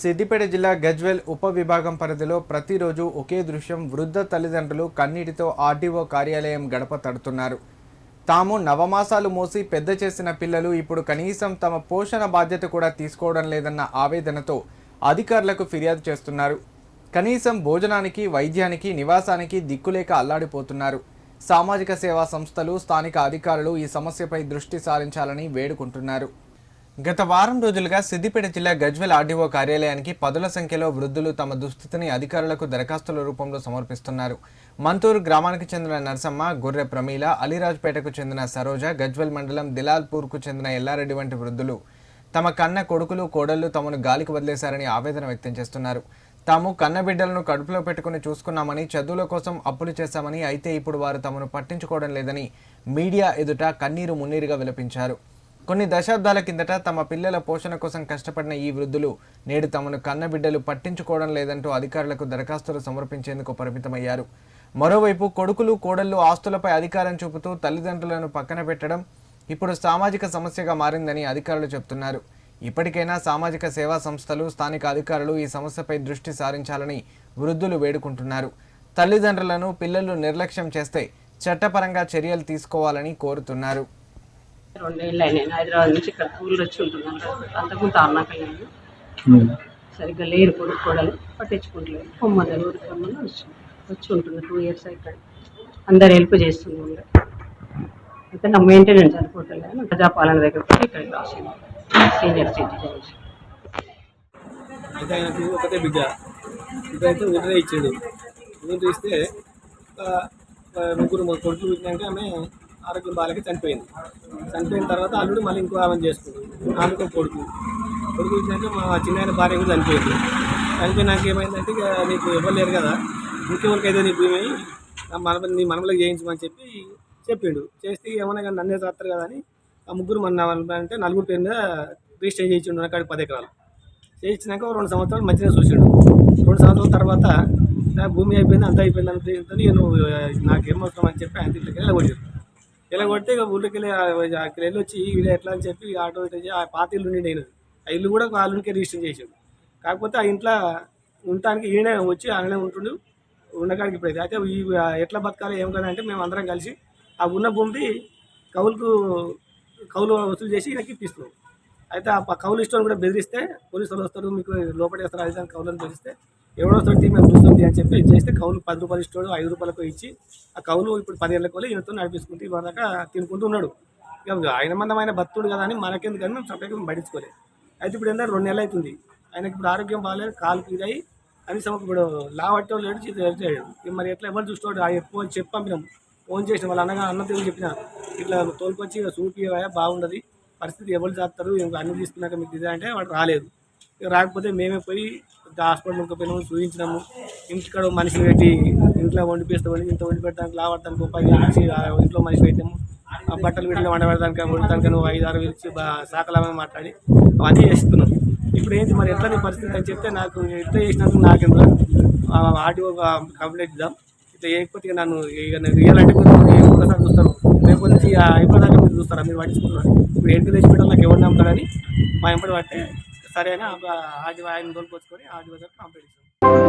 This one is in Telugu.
సిద్దిపేట జిల్లా గజ్వెల్ ఉప విభాగం పరిధిలో ప్రతిరోజు ఒకే దృశ్యం వృద్ధ తల్లిదండ్రులు కన్నీటితో ఆర్డీఓ కార్యాలయం గడప తడుతున్నారు. తాము నవమాసాలు మోసి పెద్ద చేసిన పిల్లలు ఇప్పుడు కనీసం తమ పోషణ బాధ్యత కూడా తీసుకోవడం లేదన్న ఆవేదనతో అధికారులకు ఫిర్యాదు చేస్తున్నారు. కనీసం భోజనానికి వైద్యానికి నివాసానికి దిక్కులేక అల్లాడిపోతున్నారు. సామాజిక సేవా సంస్థలు స్థానిక అధికారులు ఈ సమస్యపై దృష్టి సారించాలని వేడుకుంటున్నారు. గత వారం రోజులుగా సిద్దిపేట జిల్లా గజ్వెల్ ఆర్డీఓ కార్యాలయానికి పదుల సంఖ్యలో వృద్ధులు తమ దుస్థితిని అధికారులకు దరఖాస్తుల రూపంలో సమర్పిస్తున్నారు. మంతూరు గ్రామానికి చెందిన నరసమ్మ గొర్రె ప్రమీల అలీరాజ్పేటకు చెందిన సరోజ గజ్వెల్ మండలం దిలాల్పూర్కు చెందిన ఎల్లారెడ్డి వంటి వృద్ధులు తమ కన్న కొడుకులు కోడళ్ళు తమను గాలికి వదిలేశారని ఆవేదన వ్యక్తం చేస్తున్నారు. తాము కన్న బిడ్డలను కడుపులో పెట్టుకుని చూసుకున్నామని చదువుల కోసం అప్పులు చేశామని అయితే ఇప్పుడు వారు తమను పట్టించుకోవడం లేదని మీడియా ఎదుట కన్నీరు మున్నీరుగా విలపించారు. కొన్ని దశాబ్దాల కిందట తమ పిల్లల పోషణ కోసం కష్టపడిన ఈ వృద్ధులు నేడు తమను కన్నబిడ్డలు పట్టించుకోవడం లేదంటూ అధికారులకు దరఖాస్తులు సమర్పించేందుకు పరిమితమయ్యారు. మరోవైపు కొడుకులు కోడళ్ళు ఆస్తులపై అధికారం చూపుతూ తల్లిదండ్రులను పక్కన పెట్టడం ఇప్పుడు సామాజిక సమస్యగా మారిందని అధికారులు చెబుతున్నారు. ఇప్పటికైనా సామాజిక సేవా సంస్థలు స్థానిక అధికారులు ఈ సమస్యపై దృష్టి సారించాలని వృద్ధులు వేడుకుంటున్నారు. తల్లిదండ్రులను పిల్లలు నిర్లక్ష్యం చేస్తే చట్టపరంగా చర్యలు తీసుకోవాలని కోరుతున్నారు. రెండేళ్ళు అయినాయి హైదరాబాద్ నుంచి ఇక్కడ ఊళ్ళు వచ్చి ఉంటున్నాను. అంతకుముందు అన్నాకయ్యాను సరిగ్గా లేరు కొడుకు కోడలు. పట్టించుకుంటలేదు పొమ్మన్నారు ఊరికి రమ్మని వచ్చి వచ్చి ఉంటున్నారు టూ ఇయర్స్ ఇక్కడ అందరు హెల్ప్ చేస్తున్నారు అయితే నా మెయింటెనెన్స్ సరిపోతలేదు ప్రజాపాలన దగ్గర పోయి ఇక్కడికి రాసింది సీనియర్ సిటిజన్ అయితే ఆయనకు ఒకటే బిడ్డ. బిడ్డ అయితే ఊరే ఇచ్చాడు. ఊరు ఇస్తే ముగ్గురు మా కొడుకులు పుట్టినాక ఆమె ఆరోగ్యం బాలకి చనిపోయింది. చనిపోయిన తర్వాత అల్లుడు మళ్ళీ ఇంకో ఆమె చేసుకుంది. ఆమెకు కొడుకు. కొడుకు పుట్టినాక మా చిన్న భార్య కూడా చనిపోయింది. చనిపోయినాక ఏమైందంటే ఇక నీకు ఇవ్వలేరు లేరు కదా. ఇంకెవరికైతే నీ భూమి ఏమై మన నీ మనమలకు చేయించమని చెప్పి చెప్పిండు. చేస్తే ఏమన్నా కానీ నన్నే చేస్తారు కదా అని ఆ ముగ్గురు మన అంటే నలుగురు పేరు మీద రిజిస్టర్ చేయించిండు నాకు పది ఎకరాలు. చేయించినాక రెండు సంవత్సరాలు మంచిగా చూసాడు. రెండు సంవత్సరాల తర్వాత భూమి అయిపోయింది అంత అయిపోయింది అని ఉద్దేశంతో నేను నాకేం అవసరం అని చెప్పి ఆయన ఇంట్లోకి వెళ్ళగొట్టారు ఇలా కొడితే ఇక ఊళ్ళోకి వెళ్ళి అక్కడ వెళ్ళి వచ్చి వీళ్ళు ఎట్లా? అని చెప్పి ఆటో ఇటు ఆ పాత ఇల్లు ఉండి నేను. ఆ ఇల్లు కూడా వాళ్ళకే రిజిస్టర్ చేసాడు కాకపోతే ఆ ఇంట్లో ఉండటానికి ఈయన వచ్చి ఆయననే ఉంటుండు ఉండడానికి ఇప్పుడు అయితే ఈ ఎట్లా బతకాలి ఏం కదా అంటే మేము అందరం కలిసి ఆ ఉన్న భూమి కౌలుకు కౌలు వసూలు చేసి ఈయనకి ఇప్పిస్తున్నాం. అయితే ఆ కౌలు ఇష్టం కూడా బెదిరిస్తే పోలీసు వాళ్ళు వస్తారు మీకు లోపలిస్తారు అది దాని కౌలను బెదిరిస్తే ఎవడో వస్తుంది మేము చూస్తుంది అని చెప్పి చేస్తే కౌలు పది రూపాయలు ఇస్తాడు ఐదు రూపాయలకు ఇచ్చి ఆ కౌలు ఇప్పుడు పదిహేళ్ళ కోళ్ళు ఈయనతో నడిపిస్తుంటే ఇవాళ దాకా తినుకుంటూ ఉన్నాడు. ఇక ఆయన మందం ఆయన భక్తుడు కదా అని మనకెందుకు కానీ మేము సపరేట్గా పట్టించుకోలేదు అయితే ఇప్పుడు ఏంటంటే రెండు నెలలు అవుతుంది. ఆయనకి ఇప్పుడు ఆరోగ్యం బాగాలేదు కాలు ఇదయి కనీసం ఇప్పుడు లావట్టో లేడు చేతి మరి ఎట్లా ఎవరు చూస్తాడు? ఆ ఎక్కువ చెప్పి పంపినాం. ఫోన్ చేసిన వాళ్ళ అన్నగా అన్న తెలియని చెప్పిన ఇట్లా తోలుకొచ్చి ఇక చూపివా బాగుండదు. పరిస్థితి ఎవరు చేస్తారు? ఇంక అన్ని తీసుకున్నాక మీకు ఇదే అంటే వాడు రాలేదు. ఇక రాకపోతే మేమే పోయి హాస్పిటల్కి పోయినాము చూపించినాము. ఇంటికాడ మనిషిని పెట్టి ఇంట్లో వండిపిస్తామని ఇంత వండి పెట్టడానికి లావడానికి పది నుంచి ఇంట్లో మనిషి పెట్టాము ఆ బట్టలు వీటిలో వండబెడడానికి వండటానికి నువ్వు ఐదు ఆరు వేలు సాకలమే మాట్లాడి అవన్నీ చేస్తున్నాం ఇప్పుడు ఏంటి మరి ఎట్లా నీ పరిస్థితి అని చెప్తే నాకు ఎట్లా చేసినందుకు నాకెందుకు ఒక కంప్లైంట్ ఇద్దాం. ఇట్లా చేయకపోతే ఇక నన్ను ఇక నేను రియాలంటే మీరు ఒకసారి చూస్తారు. రేపు నుంచి అయిపోదాకా మీరు చూస్తారా? మీరు పట్టించుకున్నారు ఇప్పుడు ఏంటి తెచ్చిపెట్టాలి నాకు ఎవరు నమ్ముతారని మా ఎంపడి పట్టే సరే అని ఆడి ఆయన తోలుకొచ్చుకొని ఆడి దగ్గర కంప్లైంట్